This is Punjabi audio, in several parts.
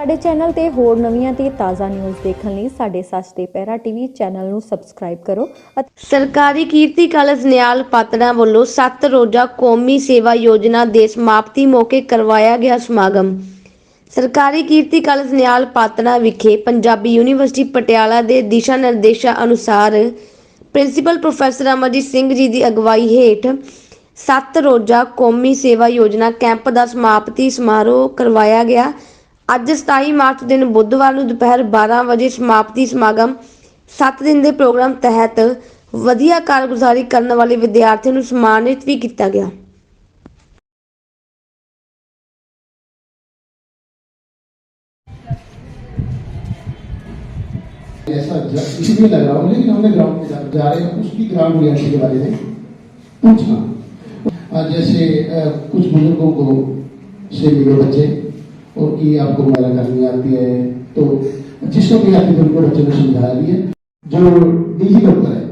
ਸਾਡੇ ਚੈਨਲ ਤੇ ਹੋਰ ਨਵੀਆਂ ਤੇ ਤਾਜ਼ਾ ਨਿਊਜ਼ ਦੇਖਣ ਲਈ ਸਾਡੇ ਸੱਚ ਤੇ ਪਹਿਰਾ ਟੀਵੀ ਚੈਨਲ ਨੂੰ ਸਬਸਕ੍ਰਾਈਬ ਕਰੋ ਸਰਕਾਰੀ ਕੀਰਤੀ ਕਾਲਜ ਨਿਆਲ ਪਾਤੜਾ ਵੱਲੋਂ 7 ਰੋਜ਼ਾ ਕੌਮੀ ਸੇਵਾ ਯੋਜਨਾ ਦੇ ਸਮਾਪਤੀ ਮੌਕੇ ਕਰਵਾਇਆ ਗਿਆ ਸਮਾਗਮ। ਸਰਕਾਰੀ ਕੀਰਤੀ ਕਾਲਜ ਨਿਆਲ ਪਾਤੜਾ ਵਿਖੇ ਪੰਜਾਬੀ ਯੂਨੀਵਰਸਿਟੀ ਪਟਿਆਲਾ ਦੇ ਦਿਸ਼ਾ ਨਿਰਦੇਸ਼ਾਂ ਅਨੁਸਾਰ ਪ੍ਰਿੰਸੀਪਲ ਪ੍ਰੋਫੈਸਰ ਅਮਰਜੀਤ ਸਿੰਘ ਜੀ ਦੀ ਅਗਵਾਈ ਹੇਠ 7 ਰੋਜ਼ਾ ਕੌਮੀ ਸੇਵਾ ਯੋਜਨਾ ਕੈਂਪ ਦਾ ਸਮਾਪਤੀ ਸਮਾਰੋਹ ਕਰਵਾਇਆ ਗਿਆ। ਅੱਜ 27 ਮਾਰਚ ਦਿਨ ਬੁੱਧਵਾਰ ਨੂੰ ਦੁਪਹਿਰ 12 ਵਜੇ ਸਮਾਪਤੀ ਸਮਾਗਮ 7 ਦਿਨ ਦੇ ਪ੍ਰੋਗਰਾਮ ਤਹਿਤ ਵਧੀਆ ਕਾਰਗੁਜ਼ਾਰੀ ਕਰਨ ਵਾਲੇ ਵਿਦਿਆਰਥੀਆਂ ਨੂੰ ਸਨਮਾਨਿਤ ਵੀ ਕੀਤਾ ਗਿਆ ऐसा ज- इसलिए लग रहा हूँ लेकिन हमने ग्राउंड में जा, जा रहे हैं उसकी ग्राउंड रियलिटी के बारे में पूछना आज जैसे अ, कुछ बुजुर्गों को से मिले बच्चे उनकी आपको मेरा करनी आती है। तो जिसको भी आती है उनको बच्चों ने समझाया भी है जो डिजी लॉकर है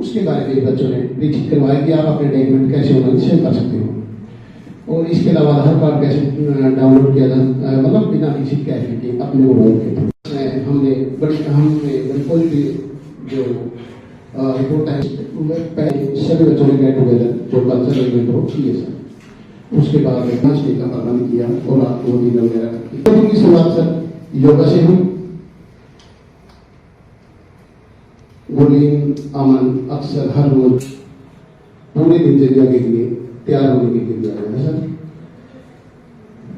उसके बारे में बच्चों ने भी ठीक करवाया कि आप अपने डॉक्यूमेंट कैसे ऑनलाइन शेयर कर सकते हो। और इसके अलावा आधार कार्ड कैसे डाउनलोड किया जा अ, मतलब बिना किसी कैश के अपने मोबाइल के हमने बड़ी हमने बड़ी पॉजिटिव जो रिपोर्ट है सभी बच्चों ने गेट टुगेदर जो कल्चरल इवेंट हो किए सर उसके बाद पाँच डे का प्रबंध किया और रात को डिनर वगैरह तो उनकी शुरुआत सर, योगा से हुई गुरलीन अमन अक्सर, हर रोज पूरे दिनचर्या के लिए तैयार होने के लिए दिया गया है सर।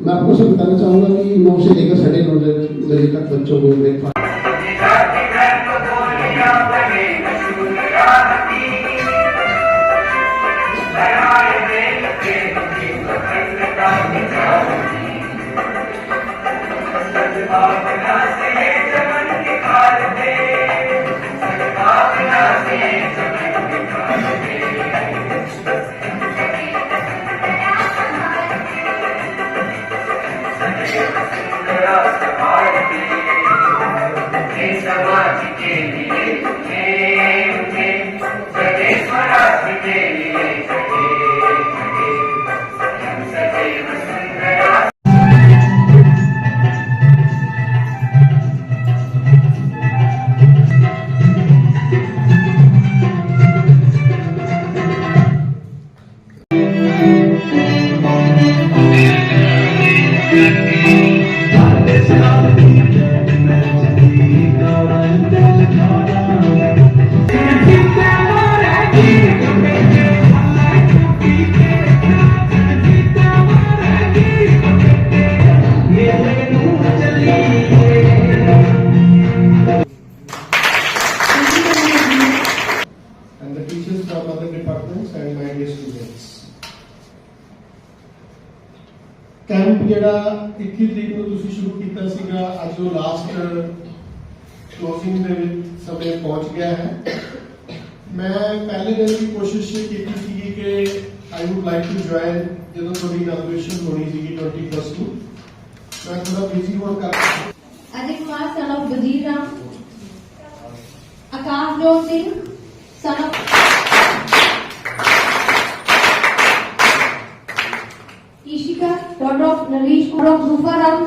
मैं आपको सब बताना चाहूँगा कि नौ से लेकर साढ़े नौ बजे तक बच्चों को ब्रेकफास्ट Thank you. ਕੈਂਪ ਜਿਹੜਾ 21 ਤਰੀਕ ਨੂੰ ਤੁਸੀਂ ਸ਼ੁਰੂ ਕੀਤਾ ਸੀਗਾ ਅੱਜ ਉਹ ਲਾਸਟ ਕਲੋਜ਼ਿੰਗ ਦੇ ਵਿੱਚ ਸਮੇਂ ਪਹੁੰਚ ਗਿਆ ਹੈ मैं पहले दिन की कोशिश ये की थी कि I would like to join जो तो थोड़ी ग्रेजुएशन होनी थी ट्वेंटी प्लस टू मैं थोड़ा बिज़ी हुआ कर अजय कुमार सन of Wazir Ram Akashjot Singh son of Ishika daughter of Naresh Kumar of Jufa Ram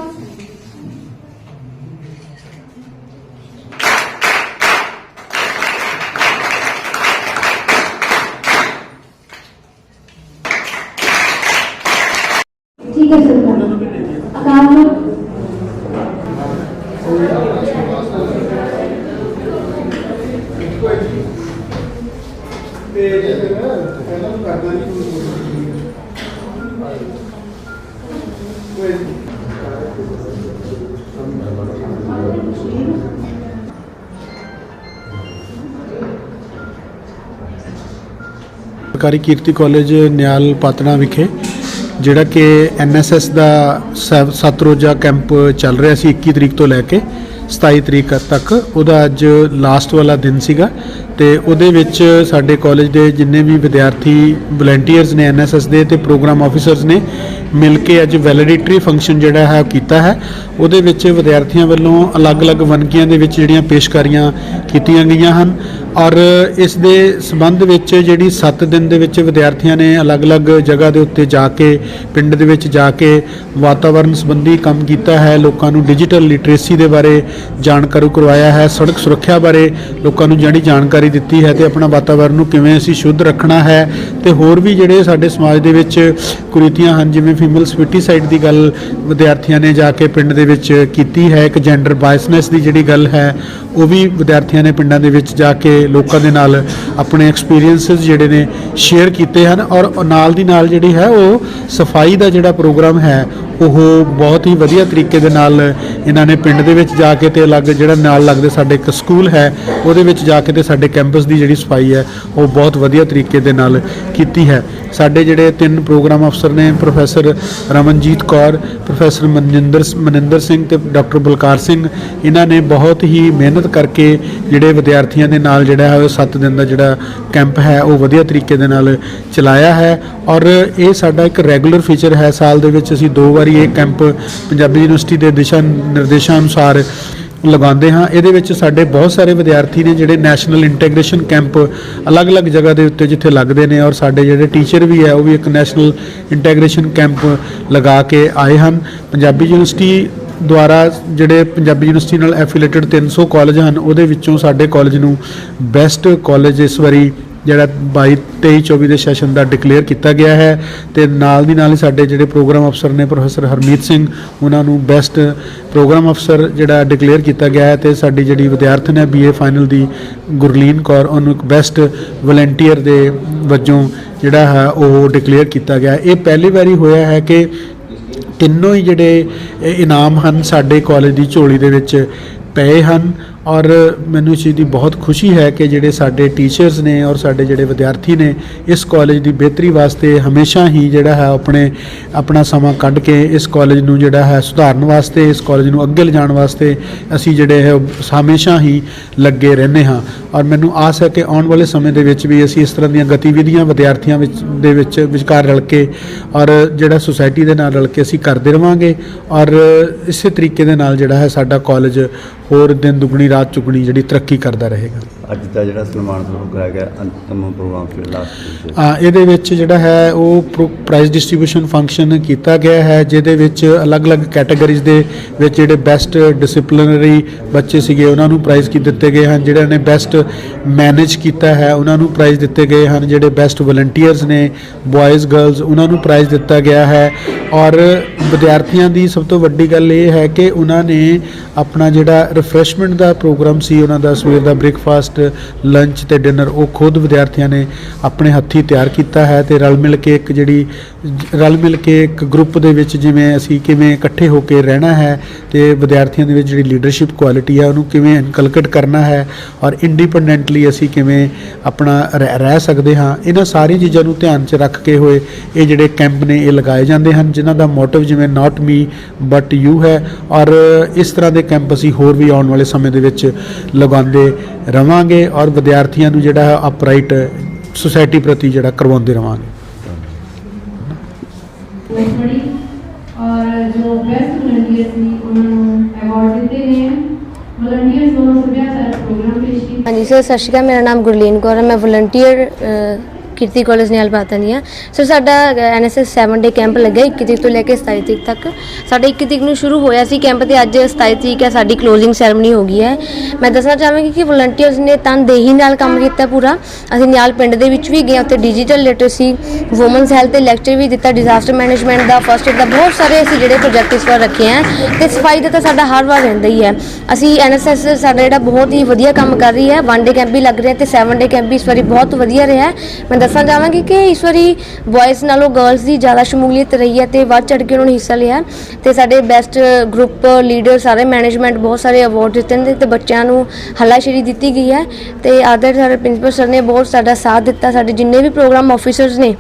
ठीक है सर आकाश लोग ਤੇ ਜਿਹੜੇ ਨਾ ਪਹਿਲਾਂ ਨੂੰ ਕਰਨਾ ਨਹੀਂ ਕੋਈ ਸਰਕਾਰੀ ਕੀਰਤੀ ਕਾਲਜ ਨਿਆਲ ਪਾਤਣਾ ਵਿਖੇ ਜਿਹੜਾ ਕਿ ਐਨਐਸਐਸ ਦਾ ਸੈ- ਸੱਤ ਰੋਜ਼ਾ ਕੈਂਪ ਚੱਲ ਰਿਹਾ ਸੀ 21 ਤਰੀਕ ਤੋਂ ਲੈ ਕੇ 27 ਤਰੀਕ ਤੱਕ। ਉਹਦਾ ਅੱਜ ਲਾਸਟ ਵਾਲਾ ਦਿਨ ਸੀਗਾ। ਤੇ ਉਹਦੇ ਵਿੱਚ ਸਾਡੇ ਕਾਲਜ ਦੇ ਜਿੰਨੇ ਵੀ ਵਿਦਿਆਰਥੀ ਵਲੰਟੀਅਰਸ ਨੇ ਐਨਐਸਐਸ ਦੇ ਤੇ ਪ੍ਰੋਗਰਾਮ ਆਫੀਸਰਸ ਨੇ ਮਿਲ ਕੇ ਅੱਜ ਵੈਲੀਡੇਟਰੀ ਫੰਕਸ਼ਨ ਜਿਹੜਾ ਹੈ ਉਹ ਕੀਤਾ ਹੈ। ਉਹਦੇ ਵਿੱਚ ਵਿਦਿਆਰਥੀਆਂ ਵੱਲੋਂ ਅਲੱਗ-ਅਲੱਗ ਵਨਕੀਆਂ ਦੇ ਵਿੱਚ ਜਿਹੜੀਆਂ ਪੇਸ਼ਕਾਰੀਆਂ ਕੀਤੀਆਂ ਗਈਆਂ ਹਨ ਔਰ ਇਸ ਦੇ ਸੰਬੰਧ ਵਿੱਚ ਜਿਹੜੀ 7 ਦਿਨ ਦੇ ਵਿੱਚ ਵਿਦਿਆਰਥੀਆਂ ਨੇ ਅਲੱਗ-ਅਲੱਗ ਜਗ੍ਹਾ ਦੇ ਉੱਤੇ ਜਾ ਕੇ, ਪਿੰਡ ਦੇ ਵਿੱਚ ਜਾ ਕੇ ਵਾਤਾਵਰਣ ਸੰਬੰਧੀ ਕੰਮ ਕੀਤਾ ਹੈ। ਲੋਕਾਂ ਨੂੰ ਡਿਜੀਟਲ ਲਿਟਰੇਸੀ ਦੇ ਬਾਰੇ ਜਾਣਕਾਰੂ ਕਰਵਾਇਆ ਹੈ। ਸੜਕ ਸੁਰੱਖਿਆ ਬਾਰੇ ਲੋਕਾਂ ਨੂੰ ਜਿਹੜੀ ਜਾਣਕਾਰੀ ਦਿੱਤੀ ਹੈ ਤੇ ਆਪਣਾ ਵਾਤਾਵਰਣ ਨੂੰ ਕਿਵੇਂ ਅਸੀਂ ਸ਼ੁੱਧ ਰੱਖਣਾ ਹੈ ਤੇ ਹੋਰ ਵੀ ਜਿਹੜੇ ਸਾਡੇ ਸਮਾਜ ਦੇ ਵਿੱਚ ਕੁਰੀਤੀਆਂ ਹਨ, ਜਿਵੇਂ ਫੀਮੇਲ ਸਪਿਟੀਸਾਈਡ ਦੀ ਗੱਲ ਵਿਦਿਆਰਥੀਆਂ ਨੇ ਜਾ ਕੇ ਪਿੰਡ ਦੇ ਵਿੱਚ ਕੀਤੀ ਹੈ, ਇੱਕ ਜੈਂਡਰ ਬਾਇਸਨੈਸ ਦੀ ਜਿਹੜੀ ਗੱਲ ਹੈ, ਉਹ ਵੀ ਵਿਦਿਆਰਥੀਆਂ ਨੇ ਪਿੰਡਾਂ ਦੇ ਵਿੱਚ ਜਾ ਕੇ ਲੋਕਾਂ ਦੇ ਨਾਲ ਆਪਣੇ ਐਕਸਪੀਰੀਐਂਸਸ ਜਿਹੜੇ ਨੇ ਸ਼ੇਅਰ ਕੀਤੇ ਹਨ ਔਰ ਨਾਲ ਦੀ ਨਾਲ ਜਿਹੜੀ ਹੈ, ਉਹ ਸਫ਼ਾਈ ਦਾ ਜਿਹੜਾ ਪ੍ਰੋਗਰਾਮ ਹੈ ਉਹ ਬਹੁਤ ਹੀ ਵਧੀਆ ਤਰੀਕੇ ਦੇ ਨਾਲ ਇਹਨਾਂ ਨੇ ਪਿੰਡ ਦੇ ਵਿੱਚ ਜਾ ਕੇ ਤੇ ਅਲੱਗ ਜਿਹੜਾ ਨਾਲ ਲੱਗਦੇ ਸਾਡੇ ਇੱਕ ਸਕੂਲ ਹੈ, ਉਹਦੇ ਵਿੱਚ ਜਾ ਕੇ ਤੇ ਸਾਡੇ ਕੈਂਪਸ ਦੀ ਜਿਹੜੀ ਸਫ਼ਾਈ ਹੈ, ਉਹ ਬਹੁਤ ਵਧੀਆ ਤਰੀਕੇ ਦੇ ਨਾਲ ਕੀਤੀ ਹੈ। ਸਾਡੇ ਜਿਹੜੇ ਤਿੰਨ ਪ੍ਰੋਗਰਾਮ ਅਫਸਰ ਨੇ, ਪ੍ਰੋਫੈਸਰ ਰਮਨਜੀਤ ਕੌਰ, ਪ੍ਰੋਫੈਸਰ ਮਨਿੰਦਰ ਮਨਿੰਦਰ ਸਿੰਘ ਤੇ ਡਾਕਟਰ ਬਲਕਾਰ ਸਿੰਘ, ਇਹਨਾਂ ਨੇ ਬਹੁਤ ਹੀ ਮਿਹਨਤ ਕਰਕੇ ਜਿਹੜੇ ਵਿਦਿਆਰਥੀਆਂ ਦੇ ਨਾਲ ਜਿਹੜਾ ਹੈ, ਉਹ 7 ਦਿਨ ਦਾ ਜਿਹੜਾ ਕੈਂਪ ਹੈ, ਉਹ ਵਧੀਆ ਤਰੀਕੇ ਦੇ ਨਾਲ ਚਲਾਇਆ ਹੈ। ਔਰ ਇਹ ਸਾਡਾ ਇੱਕ ਰੈਗੂਲਰ ਫੀਚਰ ਹੈ, ਸਾਲ ਦੇ ਵਿੱਚ ਅਸੀਂ ਦੋ ਵਾਰੀ ਇਹ ਕੈਂਪ ਪੰਜਾਬੀ ਯੂਨੀਵਰਸਿਟੀ ਦੇ ਦਿਸ਼ਾ ਨਿਰਦੇਸ਼ਾਂ ਅਨੁਸਾਰ ਲਗਾਉਂਦੇ ਹਾਂ। ਇਹਦੇ ਵਿੱਚ ਸਾਡੇ ਬਹੁਤ ਸਾਰੇ ਵਿਦਿਆਰਥੀ ਨੇ ਜਿਹੜੇ ਨੈਸ਼ਨਲ ਇੰਟੀਗ੍ਰੇਸ਼ਨ ਕੈਂਪ ਅਲੱਗ-ਅਲੱਗ ਜਗ੍ਹਾ ਦੇ ਉੱਤੇ ਜਿੱਥੇ ਲੱਗਦੇ ਨੇ ਔਰ ਸਾਡੇ ਜਿਹੜੇ ਟੀਚਰ ਵੀ ਹੈ, ਉਹ ਵੀ ਇੱਕ ਨੈਸ਼ਨਲ ਇੰਟੀਗ੍ਰੇਸ਼ਨ ਕੈਂਪ ਲਗਾ ਕੇ ਆਏ ਹਨ। ਪੰਜਾਬੀ ਯੂਨੀਵਰਸਿਟੀ ਦੁਆਰਾ ਜਿਹੜੇ ਪੰਜਾਬੀ ਯੂਨੀਵਰਸਿਟੀ ਨਾਲ ਐਫੀਲੀਏਟਡ 300 ਕਾਲਜ ਹਨ, ਉਹਦੇ ਵਿੱਚੋਂ ਸਾਡੇ ਕਾਲਜ ਨੂੰ ਬੈਸਟ ਕਾਲਜ ਇਸ ਵਾਰੀ ਜਿਹੜਾ 22 23 24 ਦੇ ਸੈਸ਼ਨ ਦਾ ਡਿਕਲੇਅਰ ਕੀਤਾ ਗਿਆ ਹੈ ਤੇ ਨਾਲ ਦੀ ਨਾਲ ਹੀ ਸਾਡੇ ਜਿਹੜੇ ਪ੍ਰੋਗਰਾਮ ਅਫਸਰ ਨੇ ਪ੍ਰੋਫੈਸਰ ਹਰਮੀਤ ਸਿੰਘ, ਉਹਨਾਂ ਨੂੰ ਬੈਸਟ ਪ੍ਰੋਗਰਾਮ ਅਫਸਰ ਜਿਹੜਾ ਡਿਕਲੇਅਰ ਕੀਤਾ ਗਿਆ ਹੈ ਤੇ ਸਾਡੀ ਜਿਹੜੀ ਵਿਦਿਆਰਥਣ ਹੈ ਬੀਏ ਫਾਈਨਲ ਦੀ, ਗੁਰਲੀਨ ਕੌਰ, ਉਹਨੂੰ ਇੱਕ ਬੈਸਟ ਵਲੰਟੀਅਰ ਦੇ ਵਜੋਂ ਜਿਹੜਾ ਹੈ ਉਹ ਡਿਕਲੇਅਰ ਕੀਤਾ ਗਿਆ ਇਹ ਪਹਿਲੀ ਵਾਰੀ ਹੋਇਆ ਹੈ ਕਿ ਤਿੰਨੋਂ ਹੀ ਜਿਹੜੇ ਇਨਾਮ ਹਨ ਸਾਡੇ ਕਾਲਜ ਦੀ ਝੋਲੀ ਦੇ ਵਿੱਚ ਪਏ ਹਨ। ਔਰ ਮੈਨੂੰ ਇਸ ਚੀਜ਼ ਦੀ ਬਹੁਤ ਖੁਸ਼ੀ ਹੈ ਕਿ ਜਿਹੜੇ ਸਾਡੇ ਟੀਚਰਸ ਨੇ ਔਰ ਸਾਡੇ ਜਿਹੜੇ ਵਿਦਿਆਰਥੀ ਨੇ ਇਸ ਕਾਲਜ ਦੀ ਬਿਹਤਰੀ ਵਾਸਤੇ ਹਮੇਸ਼ਾ ਹੀ ਜਿਹੜਾ ਹੈ ਆਪਣੇ, ਆਪਣਾ ਸਮਾਂ ਕੱਢ ਕੇ ਇਸ ਕਾਲਜ ਨੂੰ ਜਿਹੜਾ ਹੈ ਸੁਧਾਰਨ ਵਾਸਤੇ, ਇਸ ਕਾਲਜ ਨੂੰ ਅੱਗੇ ਲਿਜਾਣ ਵਾਸਤੇ ਅਸੀਂ ਜਿਹੜੇ ਹੈ ਉਹ ਹਮੇਸ਼ਾ ਹੀ ਲੱਗੇ ਰਹਿੰਦੇ ਹਾਂ। ਔਰ ਮੈਨੂੰ ਆਸ ਹੈ ਕਿ ਆਉਣ ਵਾਲੇ ਸਮੇਂ ਦੇ ਵਿੱਚ ਵੀ ਅਸੀਂ ਇਸ ਤਰ੍ਹਾਂ ਦੀਆਂ ਗਤੀਵਿਧੀਆਂ ਵਿਦਿਆਰਥੀਆਂ ਵਿੱਚ, ਦੇ ਵਿੱਚ ਵਿਚਕਾਰ ਰਲ ਕੇ ਔਰ ਜਿਹੜਾ ਸੁਸਾਇਟੀ ਦੇ ਨਾਲ ਰਲ ਕੇ ਅਸੀਂ ਕਰਦੇ ਰਵਾਂਗੇ ਔਰ ਇਸੇ ਤਰੀਕੇ ਦੇ ਨਾਲ ਜਿਹੜਾ ਹੈ ਸਾਡਾ ਕਾਲਜ ਹੋਰ ਦਿਨ ਦੁਗਣੀ ਰਾਤ ਚੁਗਣੀ ਜਿਹੜੀ ਤਰੱਕੀ ਕਰਦਾ ਰਹੇਗਾ। ਅੱਜ ਦਾ ਜਿਹੜਾ ਸਨਮਾਨ ਸਮਾਰੋਹ ਕਰਾਇਆ ਗਿਆ, ਅੰਤਮ ਪ੍ਰੋਗਰਾਮ ਫਿਰ ਲਾਸਟ ਆ ਇਹਦੇ ਵਿੱਚ ਜਿਹੜਾ ਹੈ, ਉਹ ਪ੍ਰਾਈਜ਼ ਡਿਸਟ੍ਰੀਬਿਊਸ਼ਨ ਫੰਕਸ਼ਨ ਕੀਤਾ ਗਿਆ ਹੈ, ਜਿਹਦੇ ਵਿੱਚ ਅਲੱਗ-ਅਲੱਗ ਕੈਟਾਗਰੀਜ਼ ਦੇ ਵਿੱਚ ਜਿਹੜੇ ਬੈਸਟ ਡਿਸਪਲਿਨਰੀ ਬੱਚੇ ਸੀਗੇ, ਉਹਨਾਂ ਨੂੰ ਪ੍ਰਾਈਜ਼ ਕੀ ਦਿੱਤੇ ਗਏ ਹਨ, ਜਿਹੜਿਆਂ ਨੇ ਬੈਸਟ ਮੈਨੇਜ ਕੀਤਾ ਹੈ, ਉਹਨਾਂ ਨੂੰ ਪ੍ਰਾਈਜ਼ ਦਿੱਤੇ ਗਏ ਹਨ, ਜਿਹੜੇ ਬੈਸਟ ਵਲੰਟੀਅਰਸ ਨੇ ਬॉयਜ਼ ਗਰਲਸ ਉਹਨਾਂ ਨੂੰ ਪ੍ਰਾਈਜ਼ ਦਿੱਤਾ ਗਿਆ ਹੈ। ਔਰ ਵਿਦਿਆਰਥੀਆਂ ਦੀ ਸਭ ਤੋਂ ਵੱਡੀ ਗੱਲ ਇਹ ਹੈ ਕਿ ਉਹਨਾਂ ਨੇ ਆਪਣਾ ਜਿਹੜਾ ਰਿਫਰੈਸ਼ਮੈਂਟ ਦਾ ਪ੍ਰੋਗਰਾਮ ਸੀ, ਉਹਨਾਂ ਦਾ ਸਵੇਰ ਦਾ ਬ੍ਰੇਕਫਾਸਟ ਲੰਚ ਤੇ ਡਿਨਰ ਉਹ ਖੁਦ ਵਿਦਿਆਰਥੀਆਂ ਨੇ ਆਪਣੇ ਹੱਥੀਂ ਤਿਆਰ ਕੀਤਾ ਹੈ ਤੇ ਰਲ ਮਿਲ ਕੇ ਇੱਕ ਜਿਹੜੀ, ਰਲ ਮਿਲ ਕੇ ਇੱਕ ਗਰੁੱਪ ਦੇ ਵਿੱਚ ਜਿਵੇਂ ਅਸੀਂ ਕਿਵੇਂ ਇਕੱਠੇ ਹੋ ਕੇ ਰਹਿਣਾ ਹੈ ਤੇ ਵਿਦਿਆਰਥੀਆਂ ਦੇ ਵਿੱਚ ਜਿਹੜੀ ਲੀਡਰਸ਼ਿਪ ਕੁਆਲਿਟੀ ਹੈ ਉਹਨੂੰ ਕਿਵੇਂ ਇਨਕਲਕਟ ਕਰਨਾ ਹੈ ਔਰ ਇੰਡੀਪੈਂਡੈਂਟਲੀ ਅਸੀਂ ਕਿਵੇਂ ਆਪਣਾ ਰਹਿ ਰਹਿ ਸਕਦੇ ਹਾਂ, ਇਹਨਾਂ ਸਾਰੀਆਂ ਚੀਜ਼ਾਂ ਨੂੰ ਧਿਆਨ 'ਚ ਰੱਖ ਕੇ ਹੋਏ ਇਹ ਜਿਹੜੇ ਕੈਂਪ ਨੇ ਇਹ ਲਗਾਏ ਜਾਂਦੇ ਹਨ, ਜਿਨ੍ਹਾਂ ਦਾ ਮੋਟਿਵ ਜਿਵੇਂ ਨਾਟ ਮੀ ਬਟ ਯੂ ਹੈ ਔਰ ਇਸ ਤਰ੍ਹਾਂ ਦੇ ਕੈਂਪ ਅਸੀਂ ਹੋਰ ਵੀ ਆਉਣ ਵਾਲੇ ਸਮੇਂ ਦੇ ਵਿੱਚ ਲਗਾਉਂਦੇ ਰਵਾਂਗੇ ਔਰ ਵਿਦਿਆਰਥੀਆਂ ਨੂੰ ਜਿਹੜਾ ਹੈ ਅਪਰਾਈਟ ਸੁਸਾਇਟੀ ਪ੍ਰਤੀ ਜਿਹੜਾ ਕਰਵਾਉਂਦੇ ਰਵਾਂਗੇ। ਔਰ ਜੋ ਬੈਸਟ ਵਲੰਟੀਅਰ ਸੀ ਉਹਨਾਂ ਨੂੰ ਅਵਾਰਡ ਦਿੱਤੇ ਹਨ ਵਲੰਟੀਅਰਸ ਵੱਲੋਂ ਸੱਭਿਆਚਾਰਕ ਪ੍ਰੋਗਰਾਮ ਪੇਸ਼ ਕੀਤਾ। ਹਾਂਜੀ ਸਰ ਸਤਿ ਸ਼੍ਰੀ ਅਕਾਲ ਮੇਰਾ ਨਾਮ ਗੁਰਲੀਨ ਕੌਰ ਹੈ। ਮੈਂ ਵਲੰਟੀਅਰ ਕਿਰਤੀ ਕਾਲਜ ਨਿਹਾਲ ਪਾਤਨੀ ਆ ਸਰ ਸਾਡਾ ਐਨਐਸਐਸ 7 ਡੇ ਕੈਂਪ ਲੱਗਾ 21 ਤਰੀਕ ਤੋਂ ਲੈ ਕੇ 27 ਤਰੀਕ ਤੱਕ। ਸਾਡਾ 21 ਤਰੀਕ ਨੂੰ ਸ਼ੁਰੂ ਹੋਇਆ ਸੀ ਕੈਂਪ ਤੇ, ਅੱਜ 27 ਤਰੀਕ ਹੈ, ਸਾਡੀ ਕਲੋਜ਼ਿੰਗ ਸੈਰੇਮਨੀ ਹੋ ਗਈ ਹੈ। ਮੈਂ ਦੱਸਣਾ ਚਾਹਾਂਗੀ ਕਿ ਵਲੰਟੀਅਰਸ ਨੇ ਤਨਦੇਹੀ ਨਾਲ ਕੰਮ ਕੀਤਾ ਪੂਰਾ। ਅਸੀਂ ਨਿਹਾਲ ਪਿੰਡ ਦੇ ਵਿੱਚ ਵੀ ਗਏ ਉੱਥੇ ਡਿਜੀਟਲ ਲਿਟਰੇਸੀ ਔਮਨਸ ਹੈਲਥ ਤੇ ਲੈਕਚਰ ਵੀ ਦਿੱਤਾ ਡਿਜ਼ਾਸਟਰ ਮੈਨੇਜਮੈਂਟ ਦਾ ਫਸਟ ਏਡ ਦਾ, ਬਹੁਤ ਸਾਰੇ ਅਸੀਂ ਜਿਹੜੇ ਪ੍ਰੋਜੈਕਟ ਇਸ ਵਾਰ ਰੱਖੇ ਆ ਤੇ ਸਫ਼ਾਈ ਦਾ ਤਾਂ ਸਾਡਾ ਹਰ ਵਾਰ ਰਹਿੰਦਾ ਹੀ ਹੈ। ਅਸੀਂ ਐਨਐਸਐਸ ਸਾਡਾ ਜਿਹੜਾ ਬਹੁਤ ਹੀ ਵਧੀਆ ਕੰਮ ਕਰ ਰਹੀ ਹੈ ਵਨ ਡੇ ਕੈਂਪ ਵੀ ਲੱਗ ਰਿਹਾ ਤੇ 7 ਡੇ ਕੈਂਪ ਵੀ ਇਸ ਵਾਰੀ ਬਹੁਤ ਵਧੀਆ ਰਿਹਾ ਹੈ। ਮੈਂ ਦੱਸਣਾ ਚਾਹਾਂਗੀ ਕਿ ਇਸ ਵਾਰੀ ਬॉयਜ਼ ਨਾਲੋਂ ਗਰਲਸ ਦੀ ਜ਼ਿਆਦਾ ਸ਼ਮੂਲੀਅਤ ਰਹੀ ਹੈ ਤੇ ਵੱਧ ਚੜ ਕੇ ਉਹਨਾਂ ਨੇ ਹਿੱਸਾ ਲਿਆ। ਤੇ ਸਾਡੇ ਬੈਸਟ ਗਰੁੱਪ ਲੀਡਰ ਸਾਰੇ ਮੈਨੇਜਮੈਂਟ ਬਹੁਤ ਸਾਰੇ ਅਵਾਰਡ ਦਿੱਤੇ ਨੇ ਤੇ ਬੱਚਿਆਂ ਨੂੰ ਹੱਲਾਸ਼ੇਰੀ ਦਿੱਤੀ ਗਈ ਹੈ। ਤੇ ਆਦਰ ਸਾਡੇ ਪ੍ਰਿੰਸੀਪਲ ਸਰ ਨੇ ਬਹੁਤ ਸਾਡਾ ਸਾਥ ਦਿੱਤਾ। ਸਾਡੇ ਜਿੰਨੇ ਵੀ ਪ੍ਰੋਗਰਾਮ ਆਫੀਸਰਸ ਨੇ,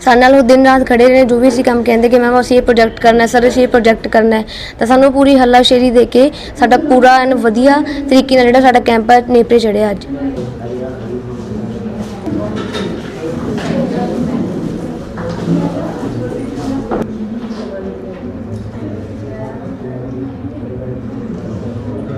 ਸਾਡੇ ਨਾਲ ਉਹ ਦਿਨ ਰਾਤ ਖੜੇ ਰਹੇ ਜੋ ਵੀ ਅਸੀਂ ਕੰਮ ਕਹਿੰਦੇ ਕਿ ਮੈਮ ਅਸੀਂ ਇਹ ਪ੍ਰੋਜੈਕਟ ਕਰਨਾ ਹੈ ਸਰ ਅਸੀਂ ਇਹ ਪ੍ਰੋਜੈਕਟ ਕਰਨਾ ਹੈ। ਤਾਂ ਸਾਨੂੰ ਪੂਰੀ ਹੱਲਾਸ਼ੇਰੀ ਦੇ ਕੇ ਸਾਡਾ ਪੂਰਾ ਐਨ ਵਧੀਆ ਤਰੀਕੇ ਨਾਲ ਜਿਹੜਾ ਸਾਡਾ ਕੈਂਪ ਹੈ, ਨੇਪਰੇ ਚੜਿਆ ਅੱਜ।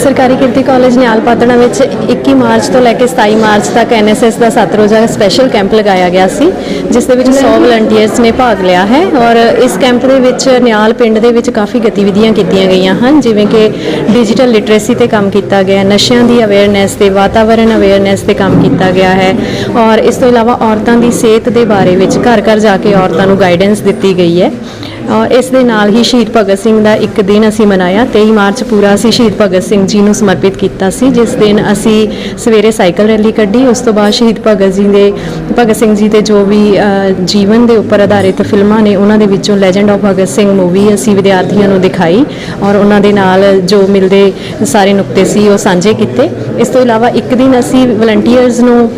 ਸਰਕਾਰੀ ਕਿਰਤੀ ਕਾਲਜ ਨਿਹਾਲ ਪਾਤੜਾ ਵਿੱਚ 21 ਮਾਰਚ ਤੋਂ ਲੈ ਕੇ 27 ਮਾਰਚ ਤੱਕ ਐਨਐਸਐਸ ਦਾ 7 ਰੋਜ਼ਾ ਸਪੈਸ਼ਲ ਕੈਂਪ ਲਗਾਇਆ ਗਿਆ ਸੀ ਜਿਸ ਦੇ ਵਿੱਚ 100 ਵਲੰਟੀਅਰਸ ਨੇ ਭਾਗ ਲਿਆ ਹੈ ਔਰ ਇਸ ਕੈਂਪ ਦੇ ਵਿੱਚ ਨਿਹਾਲ ਪਿੰਡ ਦੇ ਵਿੱਚ ਕਾਫੀ ਗਤੀਵਿਧੀਆਂ ਕੀਤੀਆਂ ਗਈਆਂ ਹਨ ਜਿਵੇਂ ਕਿ ਡਿਜੀਟਲ ਲਿਟਰੇਸੀ ਤੇ ਕੰਮ ਕੀਤਾ ਗਿਆ ਨਸ਼ਿਆਂ ਦੀ ਅਵੇਅਰਨੈਸ ਤੇ ਵਾਤਾਵਰਣ ਅਵੇਅਰਨੈਸ ਤੇ ਕੰਮ ਕੀਤਾ ਗਿਆ ਹੈ ਔਰ ਇਸ ਤੋਂ ਇਲਾਵਾ ਔਰਤਾਂ ਦੀ ਸਿਹਤ ਦੇ ਬਾਰੇ ਵਿੱਚ ਘਰ ਘਰ ਜਾ ਕੇ ਔਰਤਾਂ ਨੂੰ ਗਾਈਡੈਂਸ ਦਿੱਤੀ ਗਈ ਹੈ। ਇਸ ਦੇ ਨਾਲ ਹੀ ਸ਼ਹੀਦ ਭਗਤ ਸਿੰਘ ਦਾ ਇੱਕ ਦਿਨ ਅਸੀਂ ਮਨਾਇਆ 23 ਮਾਰਚ ਪੂਰਾ ਅਸੀਂ ਸ਼ਹੀਦ ਭਗਤ ਸਿੰਘ ਜੀ ਨੂੰ ਸਮਰਪਿਤ ਕੀਤਾ ਸੀ, ਜਿਸ ਦਿਨ ਅਸੀਂ ਸਵੇਰੇ ਸਾਈਕਲ ਰੈਲੀ ਕੱਢੀ, ਉਸ ਤੋਂ ਬਾਅਦ ਸ਼ਹੀਦ ਭਗਤ ਜੀ ਦੇ, ਭਗਤ ਸਿੰਘ ਜੀ ਦੇ ਜੋ ਵੀ ਜੀਵਨ ਦੇ ਉੱਪਰ ਆਧਾਰਿਤ ਫਿਲਮਾਂ ਨੇ, ਉਹਨਾਂ ਦੇ ਵਿੱਚੋਂ legend of Bhagat Singh movie ਅਸੀਂ ਵਿਦਿਆਰਥੀਆਂ ਨੂੰ ਦਿਖਾਈ ਔਰ ਉਹਨਾਂ ਦੇ ਨਾਲ ਜੋ ਮਿਲਦੇ ਸਾਰੇ ਨੁਕਤੇ ਸੀ, ਉਹ ਸਾਂਝੇ ਕੀਤੇ। ਇਸ ਤੋਂ ਇਲਾਵਾ ਇੱਕ ਦਿਨ ਅਸੀਂ ਵਲੰਟੀਅਰਸ ਨੂੰ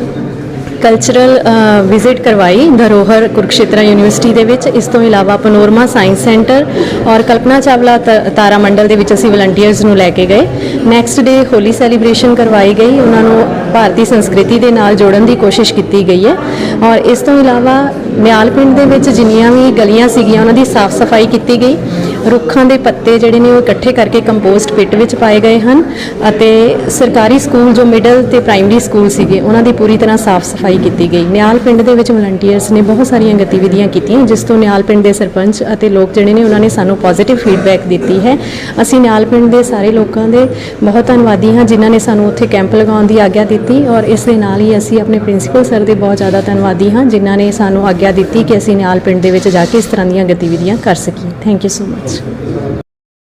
ਕਲਚਰਲ ਵਿਜ਼ਿਟ uh, ਕਰਵਾਈ ਧਰੋਹਰ ਕੁਰਕਸ਼ੇਤਰਾ ਯੂਨੀਵਰਸਿਟੀ ਦੇ ਵਿੱਚ। ਇਸ ਤੋਂ ਇਲਾਵਾ ਪਨੋਰਮਾ ਸਾਇੰਸ ਸੈਂਟਰ ਔਰ ਕਲਪਨਾ ਚਾਵਲਾ ਤ- ਤਾਰਾ ਮੰਡਲ ਦੇ ਵਿੱਚ ਅਸੀਂ ਵਲੰਟੀਅਰਸ ਨੂੰ ਲੈ ਕੇ ਗਏ। ਨੈਕਸਟ ਡੇ ਹੋਲੀ ਸੈਲੀਬ੍ਰੇਸ਼ਨ ਕਰਵਾਈ ਗਈ। ਉਹਨਾਂ ਨੂੰ ਭਾਰਤੀ ਸੰਸਕ੍ਰਿਤੀ ਦੇ ਨਾਲ ਜੋੜਨ ਦੀ ਕੋਸ਼ਿਸ਼ ਕੀਤੀ ਗਈ ਹੈ। ਔਰ ਇਸ ਤੋਂ ਇਲਾਵਾ ਮਿਆਲ ਪਿੰਡ ਦੇ ਵਿੱਚ ਜਿੰਨੀਆਂ ਵੀ ਗਲੀਆਂ ਸੀਗੀਆਂ, ਉਹਨਾਂ ਦੀ ਸਾਫ਼ ਸਫ਼ਾਈ ਕੀਤੀ ਗਈ। ਰੁੱਖਾਂ ਦੇ ਪੱਤੇ ਜਿਹੜੇ ਨੇ ਉਹ ਇਕੱਠੇ ਕਰਕੇ ਕੰਪੋਸਟ ਪਿੱਟ ਵਿੱਚ ਪਾਏ ਗਏ ਹਨ ਅਤੇ ਸਰਕਾਰੀ ਸਕੂਲ ਜੋ ਮਿਡਲ ਤੇ ਪ੍ਰਾਇਮਰੀ ਸਕੂਲ ਸੀਗੇ, ਉਹਨਾਂ ਦੀ ਪੂਰੀ ਤਰ੍ਹਾਂ ਸਾਫ਼ ਸਫ਼ਾਈ ਕੀਤੀ ਗਈ। ਨਿਆਲ ਪਿੰਡ ਦੇ ਵਿੱਚ ਵਲੰਟੀਅਰਸ ਨੇ ਬਹੁਤ ਸਾਰੀਆਂ ਗਤੀਵਿਧੀਆਂ ਕੀਤੀਆਂ, ਜਿਸ ਤੋਂ ਨਿਆਲ ਪਿੰਡ ਦੇ ਸਰਪੰਚ ਅਤੇ ਲੋਕ ਜਿਹੜੇ ਨੇ ਉਹਨਾਂ ਨੇ ਸਾਨੂੰ ਪੋਜ਼ਿਟਿਵ ਫੀਡਬੈਕ ਦਿੱਤੀ ਹੈ। ਅਸੀਂ ਨਿਆਲ ਪਿੰਡ ਦੇ ਸਾਰੇ ਲੋਕਾਂ ਦੇ ਬਹੁਤ ਧੰਨਵਾਦੀ ਹਾਂ, ਜਿਨ੍ਹਾਂ ਨੇ ਸਾਨੂੰ ਉੱਥੇ ਕੈਂਪ ਲਗਾਉਣ ਦੀ ਆਗਿਆ ਦਿੱਤੀ ਔਰ ਇਸ ਦੇ ਨਾਲ ਹੀ ਅਸੀਂ ਆਪਣੇ ਪ੍ਰਿੰਸੀਪਲ ਸਰ ਦੇ ਬਹੁਤ ਜ਼ਿਆਦਾ ਧੰਨਵਾਦੀ ਹਾਂ, ਜਿਨ੍ਹਾਂ ਨੇ ਸਾਨੂੰ ਆਗਿਆ ਦਿੱਤੀ ਕਿ ਅਸੀਂ ਨਿਆਲ ਪਿੰਡ ਦੇ ਵਿੱਚ ਜਾ ਕੇ ਇਸ ਤਰ੍ਹਾਂ ਦੀਆਂ ਗਤੀਵਿਧੀਆਂ ਕਰ ਸਕੀਏ। Thank you so much Thanks.